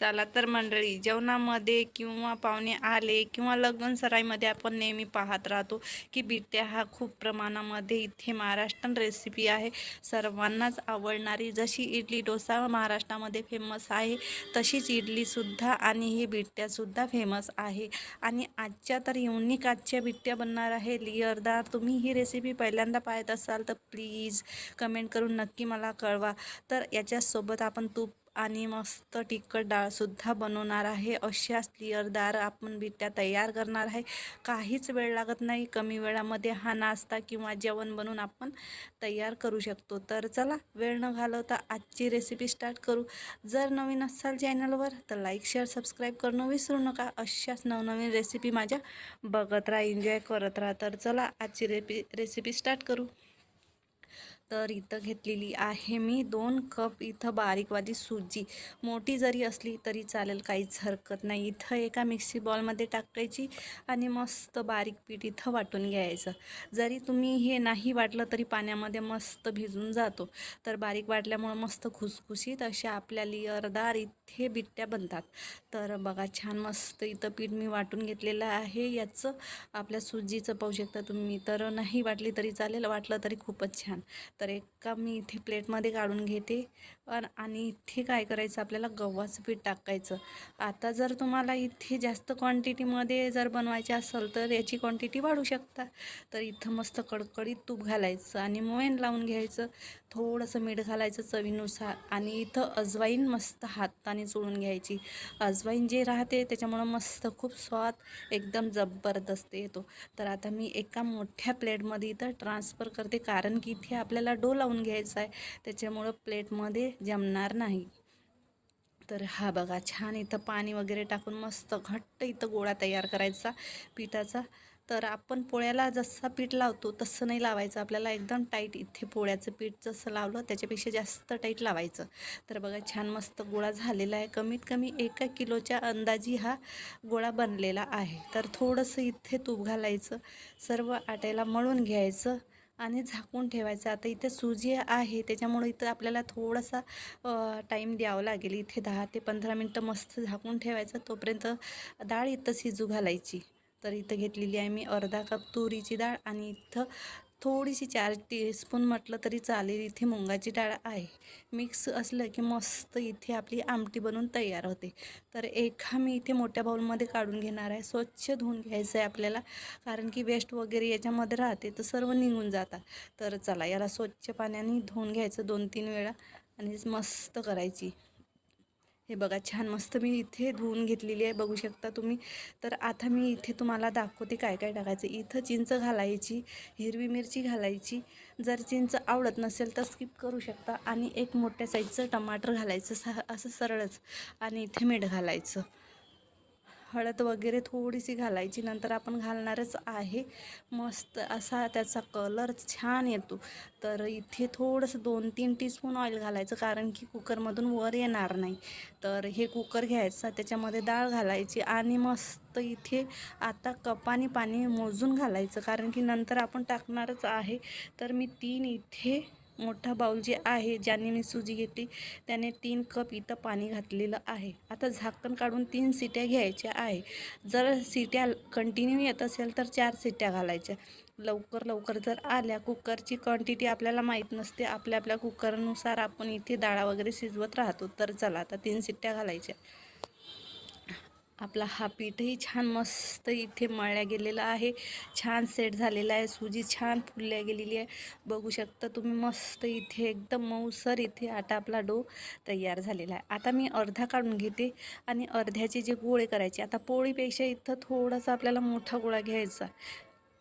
चला तर मंडळी जेवणामध्ये किंवा पाहुणे आले किंवा लग्न सराईमध्ये आपण नेहमी पाहत राहतो की बिट्ट्या हा खूप प्रमाणामध्ये इथे महाराष्ट्रीयन रेसिपी आहे. सर्वांनाच आवडणारी जशी इडली डोसा महाराष्ट्रामध्ये फेमस आहे तशीच इडलीसुद्धा आणि ही बिट्ट्यासुद्धा फेमस आहे. आणि आजच्या तर युनिक आजच्या बिट्ट्या बनणार आहे. लिअरदार तुम्ही ही रेसिपी पहिल्यांदा पाहत असाल तर प्लीज कमेंट करून नक्की मला कळवा. तर याच्यासोबत आपण तूप आणि मस्त तिखट डाळसुद्धा बनवणार आहे. अशाच क्लिअरदार आपण बिट्ट्या तयार करणार आहे. काहीच वेळ लागत नाही. कमी वेळामध्ये हा नाश्ता किंवा जेवण बनवून आपण तयार करू शकतो. तर चला वेळ न घालवता आजची रेसिपी स्टार्ट करू. जर नवीन असाल चॅनलवर तर लाईक शेअर सबस्क्राईब करणं विसरू नका. अशाच नवनवीन रेसिपी माझ्या बघत राहा एन्जॉय करत राहा. तर चला आजची रेपी रेसिपी स्टार्ट करू. तर इथं घेतलेली आहे मी. दोन कप इथं बारीकवाली सुजी. मोठी जरी असली तरी चालेल काहीच हरकत नाही. इथं एका मिक्सी बॉलमध्ये टाकायची आणि मस्त बारीक पीठ इथं वाटून घ्यायचं. जरी तुम्ही हे नाही वाटलं तरी पाण्यामध्ये मस्त भिजून जातो. तर बारीक वाटल्यामुळं मस्त खुसखुशीत अशा आपल्या लिअरदार इथे बिट्ट्या बनतात. तर बघा छान मस्त इथं पीठ मी वाटून घेतलेलं आहे. याचं आपल्या सुजीचं पाहू शकता तुम्ही. तर नाही वाटली तरी चालेल वाटलं तरी खूपच छान. तर एका मी इथे प्लेटमध्ये काढून घेते. पण आणि इथे काय करायचं? आपल्याला गव्हाचं पीठ टाकायचं. आता जर तुम्हाला इथे जास्त क्वांटिटीमध्ये जर बनवायचे असेल तर याची क्वांटिटी वाढू शकता. तर इथं मस्त कडकडीत तूप घालायचं आणि मोयन लावून घ्यायचं. थोडंसं मीठ घालायचं चवीनुसार आणि इथं अजवाईन मस्त हाताने चोळून घ्यायची. अजवाईन जे राहते त्याच्यामुळं मस्त खूप स्वाद एकदम जबरदस्त येतो. तर आता मी एका मोठ्या प्लेटमध्ये इथं ट्रान्सफर करते. कारण की इथे आपल्याला डो लावून घ्यायचा आहे. त्याच्यामुळं प्लेटमध्ये जमणार नाही. तर हा बघा छान इथं पाणी वगैरे टाकून मस्त घट्ट इथं गोळा तयार करायचा पिठाचा. तर आपण पोळ्याला जसा पीठ लावतो तसं नाही लावायचं. आपल्याला एकदम टाईट इथे पोळ्याचं पीठ जसं लावलं त्याच्यापेक्षा जास्त टाईट लावायचं. तर बघा छान मस्त गोळा झालेला आहे. कमीत कमी एका किलोच्या अंदाजी हा गोळा बनलेला आहे. तर थोडंसं इथे तूप घालायचं. सर्व आट्याला मळून घ्यायचं. आणि झाकून ठेवायचं. आता इथं सुजी आहे त्याच्यामुळं इथं आपल्याला थोडासा टाईम द्यावा लागेल. इथे दहा ते पंधरा मिनटं मस्त झाकून ठेवायचं. तोपर्यंत डाळ इथं शिजू घालायची. तर इथं घेतलेली आहे मी अर्धा कप तुरीची डाळ आणि इथं थोडीशी चार टीस्पून म्हटलं तरी चालेल. इथे मुंगाची डाळ आहे. मिक्स असलं की मस्त इथे आपली आमटी बनवून तयार होते. तर एका मी इथे मोठ्या बाऊलमध्ये काढून घेणार आहे. स्वच्छ धुवून घ्यायचं आहे आपल्याला. कारण की वेस्ट वगैरे याच्यामध्ये राहते तर सर्व निघून जातात. तर चला याला स्वच्छ पाण्याने धुवून घ्यायचं दोन तीन वेळा आणि मस्त करायची. हे बघा छान मस्त मी इथे धुवून घेतलेली आहे बघू शकता तुम्ही. तर आता मी इथे तुम्हाला दाखवते काय काय टाकायचं. इथं चिंच घालायची हिरवी मिरची घालायची. जर चिंच आवडत नसेल तर स्किप करू शकता. आणि एक मोठ्या साईजचं टमाटर घालायचं सा असं सरळच. आणि इथे मीठ घालायचं. हळद वगैरे थोडीशी घालायची नंतर आपण घालणारच आहे. मस्त असा त्याचा कलर छान येतो. तर इथे थोडंसं दोन तीन टीस्पून ऑइल घालायचं कारण की कुकरमधून वर येणार नाही. तर हे कुकर घ्यायचं त्याच्यामध्ये डाळ घालायची आणि मस्त इथे आता कपाने पाणी मोजून घालायचं कारण की नंतर आपण टाकणारच आहे. तर मी तीन इथे मोठा बाऊल जे आहे ज्याने मी सुजी घेतली त्याने तीन कप इथं पाणी घातलेलं आहे. आता झाकण काढून तीन सिट्या घ्यायच्या आहे. जर सिट्या कंटिन्यू येत असेल तर चार सिट्या घालायच्या. लवकर लवकर जर आल्या कुकरची क्वांटिटी आपल्याला माहीत नसते आपल्या आपल्या कुकरनुसार आपण इथे डाळा वगैरे शिजवत राहतो तर चला आता तीन सिट्ट्या घालायच्या. आपला हा पीठही छान मस्त इथे मळल्या गेलेला आहे. छान सेट झालेला आहे. सुजी छान फुलल्या गेलेली आहे. बघू शकता तुम्ही मस्त इथे एकदम मऊसर इथे आटा आपला डो तयार झालेला आहे. आता मी अर्धा काढून घेते आणि अर्ध्याचे जे गोळे करायचे आता पोळीपेक्षा इथं थोडासा आपल्याला मोठा गोळा घ्यायचा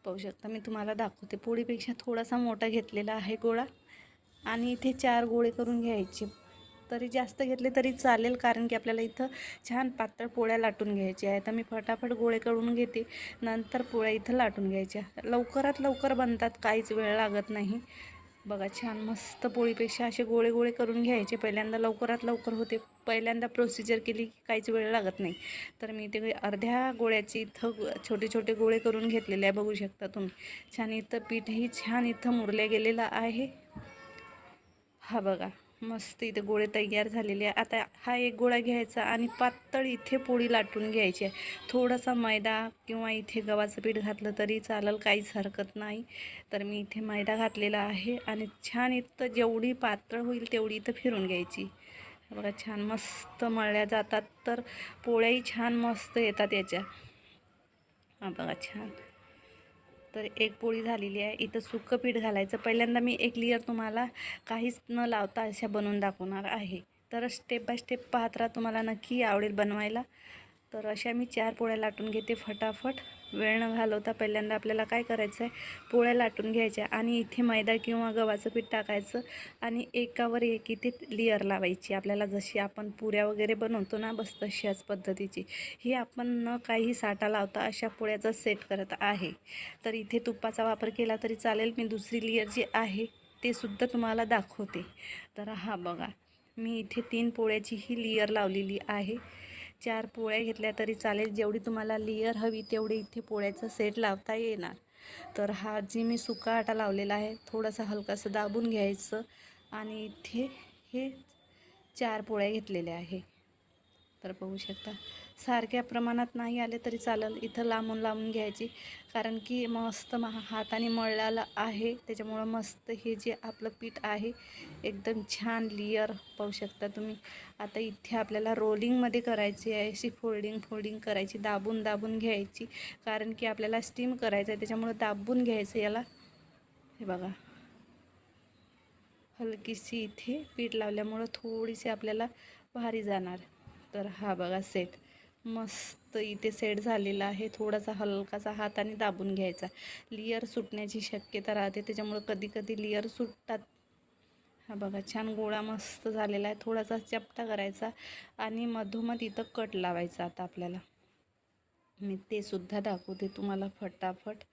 पाहू शकता मी तुम्हाला दाखवते. पोळीपेक्षा थोडासा मोठा घेतलेला आहे गोळा आणि इथे चार गोळे करून घ्यायचे. तरी जास्त घेतले तरी चालेल कारण की आपल्याला इथं छान पातळ पोळ्या लाटून घ्यायच्या आहेत. तर मी फटाफट गोळे करून घेते नंतर पोळ्या इथं लाटून घ्यायच्या. लवकरात लवकर बनतात काहीच वेळ लागत नाही. बघा छान मस्त पोळीपेक्षा असे गोळे गोळे करून घ्यायचे. पहिल्यांदा लवकरात लवकर होते. पहिल्यांदा प्रोसिजर केली की काहीच वेळ लागत नाही. तर मी ते अर्ध्या गोळ्याचे इथं छोटे छोटे गोळे करून घेतलेले आहे बघू शकता तुम्ही. छान इथं पीठही छान इथं मुरल्या गेलेलं आहे. हा बघा. मस्त इथे गोळे तयार झालेले आहे. आता हा एक गोळा घ्यायचा आणि पातळ इथे पोळी लाटून घ्यायची आहे. थोडासा मैदा किंवा इथे गव्हाचं पीठ घातलं तरी चालेल काहीच हरकत नाही. तर मी इथे मैदा घातलेला आहे आणि छान इथं जेवढी पातळ होईल तेवढी इथं फिरून घ्यायची. बघा छान मस्त मळल्या जातात. तर पोळ्याही छान मस्त येतात याच्या. हा बघा छान. तर एक पोळी झालेली आहे. इथं सुक्कं पीठ घालायचं. पहिल्यांदा मी एक लेअर तुम्हाला काहीच न लावता अशा बनवून दाखवणार आहे. तर स्टेप बाय स्टेप पाहत राहा तुम्हाला नक्की आवडेल बनवायला. तर अशा मी चार पोळ्या लाटून घेते फटाफट. वेळ न घालवता पहिल्यांदा आपल्याला काय करायचं आहे पोळ्या लाटून घ्यायच्या आणि इथे मैदा किंवा गव्हाचं पीठ टाकायचं आणि एकावर एक इथे लेअर लावायची. आपल्याला जशी आपण पुऱ्या वगैरे बनवतो ना बस तशाच पद्धतीची. ही आपण न काही साठा लावता अशा पोळ्याचा सेट करत आहे. तर इथे तुपाचा वापर केला तरी चालेल. मी दुसरी लेअर जी आहे ते सुद्धा तुम्हाला दाखवते. तर हा बघा मी इथे तीन पोळ्याची ही लेअर लावलेली आहे. चार पोळ्या घेतल्या तरी चालेल. जेवढी तुम्हाला लेअर हवी तेवढी इथे पोळ्याचा सेट लावता येणार. तर हा जी मी सुका आटा लावलेला आहे थोडासा हलकासा दाबून घ्यायचं. आणि इथे हे चार पोळ्या घेतलेल्या आहे. तर बघू शकता सारख्या प्रमाणात नाही आले तरी चालेल. इथं लांबून लांबून घ्यायची. कारण की मस्त मा हाताने मळलेलं आहे. त्याच्यामुळं मस्त हे जे आपलं पीठ आहे एकदम छान लिअर पाहू शकता तुम्ही. आता इथे आपल्याला रोलिंगमध्ये करायची आहे. अशी फोल्डिंग फोल्डिंग करायची दाबून दाबून घ्यायची. कारण की आपल्याला स्टीम करायचं आहे त्याच्यामुळं दाबून घ्यायचं याला. हे बघा. हलकीशी इथे पीठ लावल्यामुळं थोडीशी आपल्याला भारी जाणार. तर हा बघा सेट मस्त इथे सेट झालेला आहे. थोडासा हलकासा हाताने दाबून घ्यायचा. लेअर सुटण्याची शक्यता राहते. त्याच्यामुळं कधी कधी लेअर सुटतात. हा बघा छान गोळा मस्त झालेला आहे. थोडासा चपटा करायचा आणि मधोमध इथं कट लावायचा आता आपल्याला. मी ते सुद्धा दाखवते तुम्हाला फटाफट.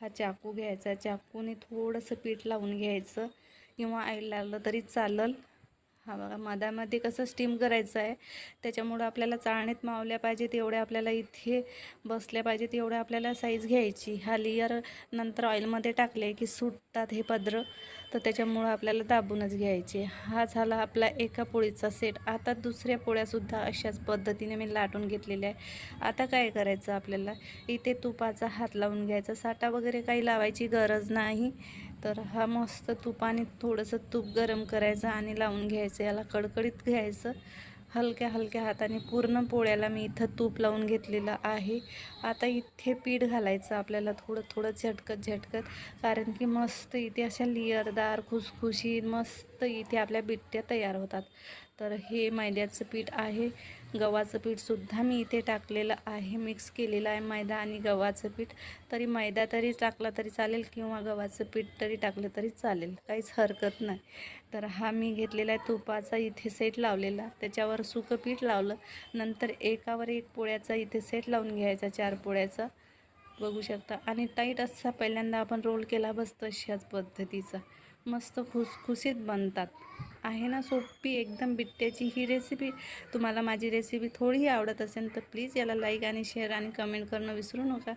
हा चाकू घ्यायचा. चाकूने थोडंसं पीठ लावून घ्यायचं. किंवा आई लावलं तरी चालल. हा बघा मधामध्ये कसं स्टीम करायचं आहे त्याच्यामुळं आपल्याला चाळणीत मावल्या पाहिजेत एवढ्या आपल्याला इथे बसल्या पाहिजेत एवढ्या आपल्याला साईज घ्यायची. हा लेअर नंतर ऑइलमध्ये टाकले की सुटतात हे पदर तर त्याच्यामुळं आपल्याला दाबूनच घ्यायचे. हा झाला आपला एका पोळीचा सेट आता दुसऱ्या पोळ्यासुद्धा अशाच पद्धतीने मी लाटून घेतलेल्या आहे. आता काय करायचं आपल्याला? इथे तुपाचा हात लावून घ्यायचा. साठा वगैरे काही लावायची गरज नाही. तर हा मस्त तुपाने थोडंसं तूप गरम करायचं आणि लावून घ्यायचं याला कडकडीत घ्यायचं. हलक्या हलक्या हाताने पूर्ण पोळ्याला मी इथं तूप लावून घेतलेलं आहे. आता इथे पीठ घालायचं आपल्याला थोडं थोडं झटकत झटकत. कारण की मस्त इथे अशा लिअरदार खुसखुशीत मस्त इथे आपल्या बिट्ट्या तयार होतात. तर हे मैद्याचं पीठ आहे. गव्हाचं पीठसुद्धा मी इथे टाकलेलं आहे. मिक्स केलेलं आहे मैदा आणि गव्हाचं पीठ. तरी मैदा तरी टाकला तरी चालेल किंवा गव्हाचं पीठ तरी टाकलं तरी चालेल. काहीच हरकत नाही. तर हा मी घेतलेला आहे तुपाचा इथे सेट लावलेला. त्याच्यावर सुकं पीठ लावलं. नंतर एकावर एक पोळ्याचा इथे सेट लावून घ्यायचा चार पोळ्याचा. बघू शकता. आणि टाईट असा पहिल्यांदा आपण रोल केला बस तशाच पद्धतीचा. मस्त खुसखुशीत बनतात. आहे ना सोपी एकदम बिट्ट्याची ही रेसिपी तुम्हाला माझी रेसिपी थोडीही आवडत असेल तर प्लीज याला लाईक आणि शेअर आणि कमेंट करणं विसरू नका.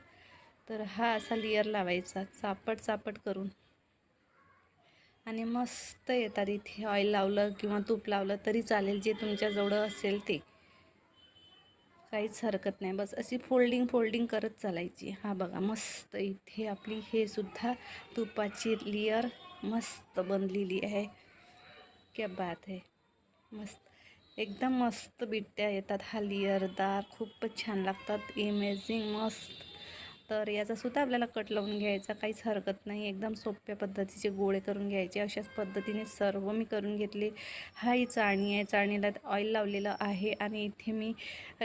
तर हा असा लेअर लावायचा चापट चापट करून. आणि मस्त येतात इथे ऑइल लावलं किंवा तूप लावलं तरी चालेल जे तुमच्याजवळ असेल ते. काहीच हरकत नाही. बस अशी फोल्डिंग फोल्डिंग करत चालायची. हा बघा मस्त इथे आपली हे सुद्धा तुपाची लेअर मस्त बनलेली आहे. क्या बात आहे मस्त. एकदम मस्त बिट्ट्या येतात. हा लेअरदार खूपच छान लागतात. इमेझिंग मस्त. तर याचासुद्धा आपल्याला कट लावून घ्यायचा. काहीच हरकत नाही. एकदम सोप्या पद्धतीचे गोळे करून घ्यायचे. अशाच पद्धतीने सर्व मी करून घेतले. हा ही चाळणी आहे. चाळणीला ऑइल लावलेलं आहे. आणि इथे मी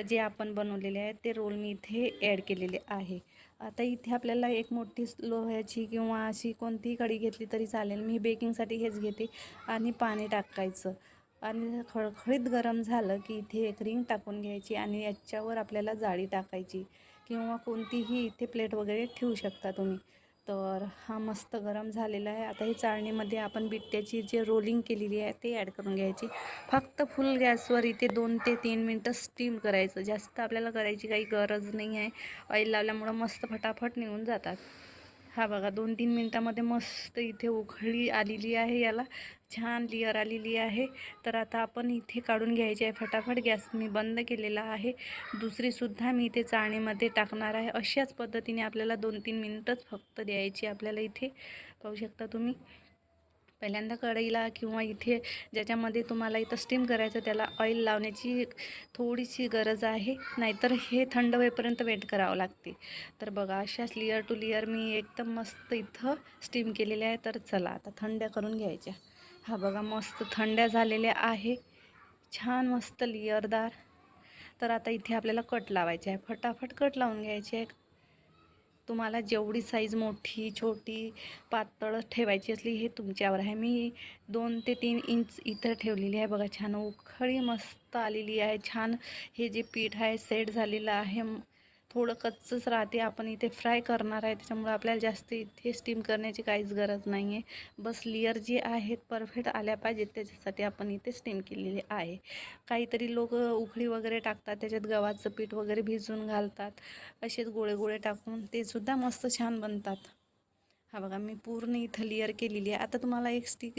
जे आपण बनवलेले आहे ते रोल मी इथे ॲड केलेले आहे. आता इथे आपल्याला एक मोठी लोह्याची किंवा अशी कोणतीही कडी घेतली तरी चालेल. मी बेकिंगसाठी हेच घेते आणि पाणी टाकायचं. आणि खळखळीत गरम झालं की इथे एक रिंग टाकून घ्यायची आणि याच्यावर आपल्याला जाळी टाकायची किंवा कोणतीही इथे प्लेट वगैरे ठेवू शकता तुम्ही. तर हा मस्त गरम झालेला आहे. आता ही चाळणीमध्ये आपण बिट्ट्याची जे रोलिंग केलेली आहे ते ॲड करून घ्यायची. फक्त फुल गॅसवर इथे दोन ते तीन मिनटं स्टीम करायचं. जास्त आपल्याला करायची काही गरज नाही आहे. ऑईल लावल्यामुळं मस्त फटाफट निघून जातात. हा बघा दोन तीन मिनटामध्ये मस्त इथे उखळी आलेली आहे याला. छान लिअर आलेली आहे. तर आता आपण इथे काढून घ्यायचे आहे फटाफट. गॅस मी बंद केलेला आहे. दुसरीसुद्धा मी इथे चाळणीमध्ये टाकणार आहे. अशाच पद्धतीने आपल्याला दोन तीन मिनटंच फक्त द्यायची आपल्याला इथे. पाहू शकता तुम्ही? पहिल्यांदा कढईला किंवा इथे ज्याच्यामध्ये तुम्हाला इथं स्टीम करायचं त्याला ऑइल लावण्याची थोडीशी गरज आहे. नाहीतर हे थंड होईपर्यंत वेट करावं लागते. तर बघा अशाच लिअर टू लिअर मी एकदम मस्त इथं स्टीम केलेले आहे. तर चला आता थंड्या करून घ्यायच्या. हा बघा मस्त थंड्या झालेल्या आहे. छान मस्त लिअरदार तर आता इथे आपल्याला कट लावायचे आहे. फटाफट कट लावून घ्यायचे आहे तुम्हाला जेवढी साईज मोठी छोटी पातळ ठेवायची असली हे तुमच्यावर आहे. मी दोन ते तीन इंच इथं ठेवलेली आहे बघा. छान उखळी मस्त आलेली आहे. छान हे जे पीठ आहे सेट झालेलं आहे. थोडं कच्चंच राहते. आपण इथे फ्राय करणार आहे. त्याच्यामुळे आपल्याला जास्त इथे स्टीम करण्याची काहीच गरज नाही आहे बस लेअर जे आहेत परफेक्ट आल्या पाहिजेत. त्याच्यासाठी आपण इथे स्टीम केलेली आहे. काहीतरी लोक उखळी वगैरे टाकतात. त्याच्यात गव्हाचं पीठ वगैरे भिजून घालतात. असेच गोळे गोळे टाकून. ते सुद्धा मस्त छान बनतात. हा बघा मी पूर्ण इथं लेअर केलेली आहे. आता तुम्हाला एक स्टिक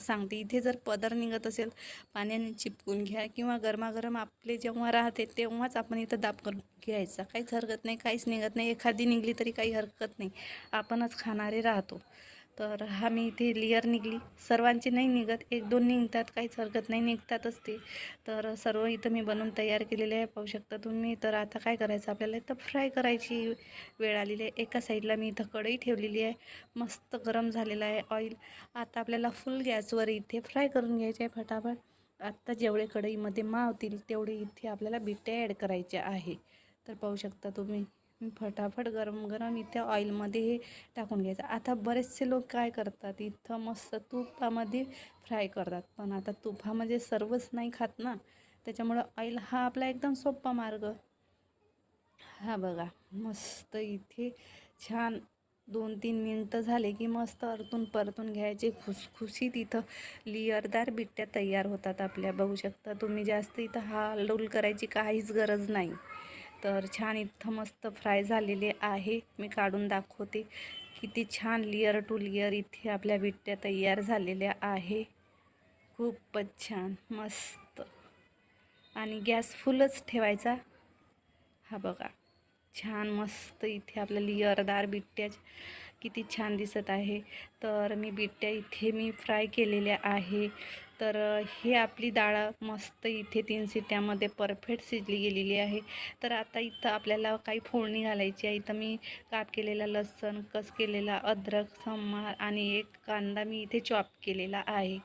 सांगते. इथे जर पदर निघत असेल पाण्याने चिपकून घ्या किंवा गरमागरम आपले जेव्हा राहते तेव्हाच आपण इथं दाब करून घ्यायचा. काहीच हरकत नाही काहीच निघत नाही. एखादी निघली तरी काही हरकत नाही. आपणच खाणारे राहतो. तर हा मी इथे लेअर निघली. सर्वांची नाही निघत. एक दोन निघतात काहीच हरकत नाही निघतातच ते तर सर्व इथं मी बनवून तयार केलेले आहे. पाहू शकता तुम्ही. तर आता काय करायचं आपल्याला? इथं फ्राय करायची वेळ आलेली आहे. एका साईडला मी इथं कढई ठेवलेली आहे. मस्त गरम झालेलं आहे ऑइल आता आपल्याला फुल गॅसवर इथे फ्राय करून घ्यायचे आहे फटाफट. आत्ता जेवढे कढईमध्ये मावतील तेवढे इथे आपल्याला बिट्या ॲड करायच्या आहे. तर पाहू शकता तुम्ही. फटाफट गरम गरम इथे ऑइलमध्ये हे टाकून घ्यायचं. आता बरेचसे लोक काय करतात इथं मस्त तुपामध्ये फ्राय करतात. पण आता तुपामध्ये सर्वच नाही खात ना त्याच्यामुळं ऑइल हा आपला एकदम सोपा मार्ग. हा बघा मस्त इथे छान दोन तीन मिनटं झाले की मस्त अरतून परतून घ्यायचे. खुसखुशीत इथं लिअरदार बिट्ट्या तयार होतात आपल्या. बघू शकता तुम्ही जास्त इथं हालडूल करायची काहीच गरज नाही. तर छान इथं मस्त फ्राय झालेले आहे. मी काढून दाखवते. किती छान लेअर टू लेअर इथे आपल्या बिट्ट्या तयार झालेल्या आहे. खूपच छान मस्त. आणि गॅस फुलच ठेवायचा. हा बघा छान मस्त इथे आपल्या लेअरदार बिट्ट्या किती छान दिसत आहे. तर मी बिट्ट्या इथे मी फ्राय केलेल्या आहे. तर हे आपली डाळ मस्त इथे तीन सिट्यामध्ये परफेक्ट शिजली गेलेली आहे. तर आता इथं आपल्याला काही फोडणी घालायची आहे. इथं मी काप केलेला लसण कस केलेला अद्रक संभार आणि एक कांदा मी इथे चॉप केलेला आहे.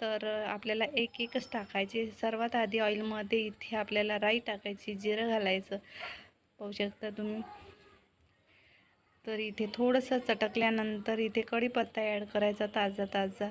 तर आपल्याला एक एकच टाकायचे. सर्वात आधी ऑइलमध्ये इथे आपल्याला राई टाकायची जिरं घालायचं. पाहू शकता तुम्ही? तर इथे थोडंसं चटकल्यानंतर इथे कढीपत्ता ॲड करायचा ताजा ताजा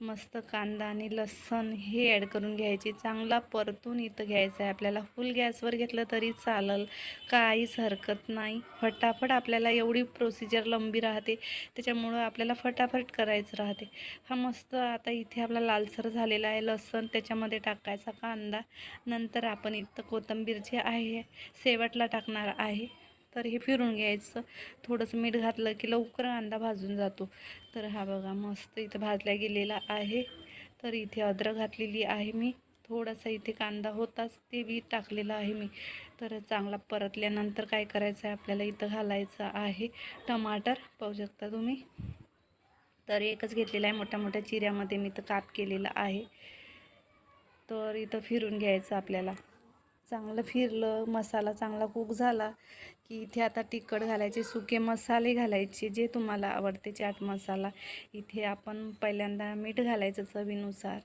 मस्त कांदा आणि लसण हे ॲड करून घ्यायचे. चांगला परतून इथं घ्यायचं आहे. आपल्याला फुल गॅसवर घेतलं तरी चालल. काहीच हरकत नाही. फटाफट आपल्याला एवढी प्रोसिजर लंबी राहते. त्याच्यामुळं आपल्याला फटाफट करायचं राहते. हा मस्त आता इथे आपला लालसर झालेला आहे. लसण त्याच्यामध्ये टाकायचा कांदा. नंतर आपण इथं कोथंबीर जे आहे शेवटला टाकणार आहे. तर हे फिरून घ्यायचं. थोडंसं मीठ घातलं की लवकर कांदा भाजून जातो. तर हा बघा मस्त इथं भाजला गेलेला आहे. तर इथे अद्रक घातलेली आहे मी. थोडासा इथे कांदा होताच ते बी टाकलेलं आहे मी. तर चांगला परतल्यानंतर काय करायचं आहे? आपल्याला इथं घालायचं आहे टमाटर. पाहू शकता तुम्ही? तर एकच घेतलेला आहे. मोठ्या मोठ्या चिऱ्यामध्ये मी तर काप केलेला आहे. तर इथं फिरून घ्यायचं आपल्याला. चांगलं फिरलं मसाला चांगला कुक झाला की इथे आता तिखट घालायचे सुके मसाले घालायचे जे तुम्हाला आवडते चाट मसाला. इथे आपण पहिल्यांदा मीठ घालायचं चवीनुसार.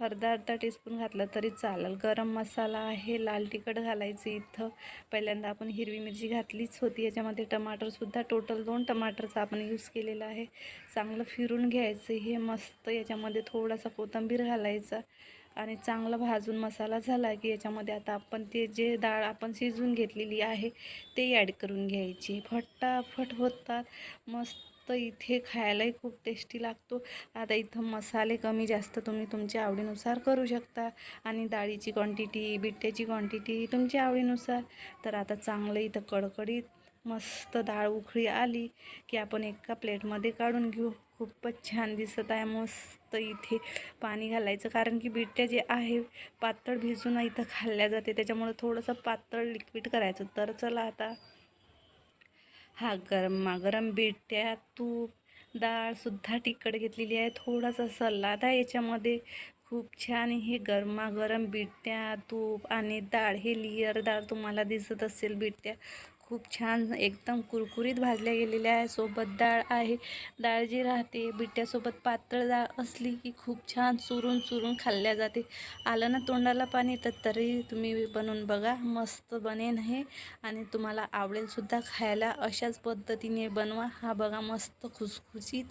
अर्धा अर्धा टीस्पून घातलं तरी चालेल. गरम मसाला आहे लाल तिखट घालायचं इथं. पहिल्यांदा आपण हिरवी मिरची घातलीच होती. याच्यामध्ये टमाटरसुद्धा टोटल दोन टमाटरचा आपण यूज केलेला आहे. चांगलं फिरून घ्यायचं हे मस्त. याच्यामध्ये थोडासा कोथिंबीर घालायचा. आणि चांगला भाजून मसाला झाला की याच्यामध्ये आता आपण ते जे डाळ आपण शिजवून घेतलेली आहे ते ॲड करून घ्यायची. फटाफट होतात. मस्त इथे खायलाही खूप टेस्टी लागतो. आता इथं मसाले कमी जास्त तुम्ही तुमच्या आवडीनुसार करू शकता आणि डाळीची क्वांटिटी बिट्ट्याची क्वांटिटी तुमच्या आवडीनुसार. तर आता चांगलं इथं कडकडीत मस्त डाळ उखळी आली की आपण एका प्लेटमध्ये काढून घेऊ. खूपच छान दिसत आहे. मस्त इथे पाणी घालायचं. कारण की बिट्ट्या जे आहे पातळ भिजून इथं खाल्ल्या जाते. त्याच्यामुळे थोडंसं पातळ लिक्विड करायचं. तर चला आता हा गरमागरम बिट्ट्या तूप डाळसुद्धा तिखट घेतलेली आहे. थोडासा सलाद आहे याच्यामध्ये. खूप छान हे गरमागरम बिट्ट्या तूप आणि डाळ. हे लिअर डाळ तुम्हाला दिसत असेल बिट्ट्या खूप छान एकदम कुरकुरीत भाजल्या गेलेल्या आहे. सोबत डाळ आहे. डाळ जी राहते बिट्ट्यासोबत पातळ डाळ असली की खूप छान चुरून चुरून खाल्ल्या जाते. आलं ना तोंडाला पाणी तर तरी तुम्ही बनवून बघा. मस्त बनेन हे. आणि तुम्हाला आवडेलसुद्धा खायला. अशाच पद्धतीने बनवा. हा बघा मस्त खुसखुशीत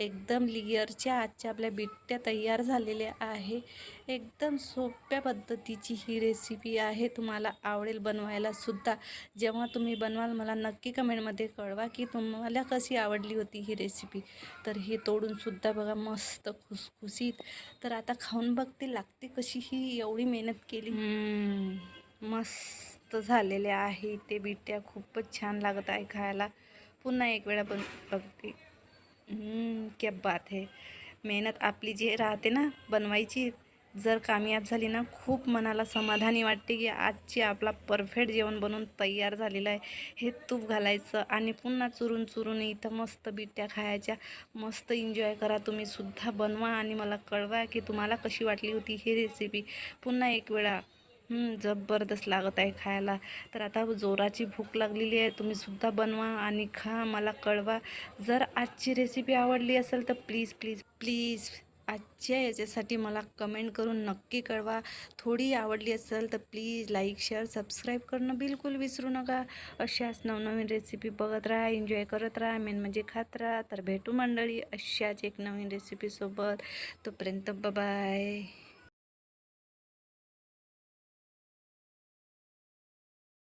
एकदम लिअरच्या आजच्या आपल्या बिट्ट्या तयार झालेल्या आहे. एकदम सोप्या पद्धतीची ही रेसिपी आहे. तुम्हाला आवडेल बनवायला सुद्धा. जेव्हा तुम्ही बनवाल मला नक्की कमेंटमध्ये कळवा की तुम्हाला कशी आवडली होती ही रेसिपी तर हे तोडून सुद्धा बघा मस्त खुसखुशीत. तर आता खाऊन बघते लागते कशी ही एवढी मेहनत केली. मस्त झालेल्या आहे. ते बिट्या खूपच छान लागत आहे खायला. पुन्हा एक वेळा पण बघते. क्या बात है. मेहनत आपली जी राहते ना बनवायची जर कामयाब झाली ना खूप मनाला समाधानी वाटते की आजची आपला परफेक्ट जेवण बनवून तयार झालेलं आहे. हे तूप घालायचं आणि पुन्हा चुरून चुरून इथं मस्त बिट्ट्या खायच्या मस्त एन्जॉय करा. तुम्ही सुद्धा बनवा आणि मला कळवा की तुम्हाला कशी वाटली होती ही रेसिपी पुन्हा एक वेळा जबरदस्त लागत आहे खायला. तर आता जोराची भूक लागलेली आहे. तुम्ही सुद्धा बनवा आणि खा मला कळवा. जर आजची रेसिपी आवडली असेल तर प्लीज प्लीज प्लीज आजच्या याच्यासाठी मला कमेंट करून नक्की कळवा. थोडी आवडली असेल तर प्लीज लाईक शेअर सबस्क्राईब करणं बिलकुल विसरू नका. अशाच नवनवीन रेसिपी बघत राहा एन्जॉय करत राहा. मेन म्हणजे खात राहा. तर भेटू मंडळी अशाच एक नवीन रेसिपीसोबत तोपर्यंत बाय